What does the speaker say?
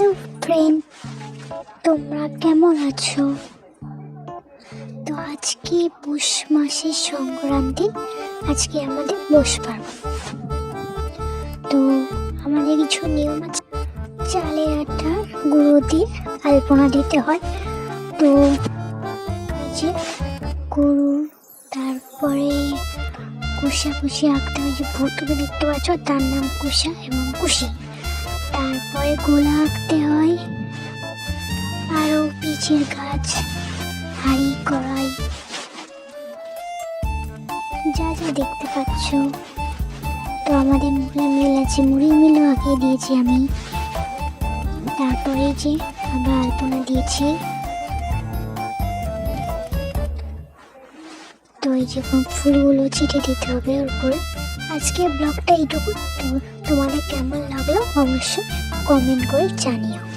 Hello friend, তোমরা কেমন আছো? তো আজকে পৌষ মাসের সংক্রান্তি, আজকে আমাদের পার্বণ। তো আমাদের কিছু নিয়ম আছে চালের আটা, গুঁড়ো দিয়ে আলপনা দিতে হয়। তো যে গরু, তারপরে কুশা কুশি আঁকতে হয় যে ভুতুকে দেখতে পাচ্ছ, তার নাম কুষা এবং কুশি। তারপরে গোলা আঁকতে হয়। আরও পিচের গাছ, হাড়ি, কড়াই। যা যা দেখতে পাচ্ছ, তো আমাদের মুড়ি মিল আছে। মুড়ি মিলও আঁকিয়ে দিয়েছি আমি। তারপরে যে আমরা আলপনা দিয়েছি। তো এই যে ফুলগুলো ছিটে দিতে হবে ওর উপরে। আজকে ব্লগটা এইটুকু তোমাদের কেমন লাগল অবশ্যই 꼬는 걸 자니요.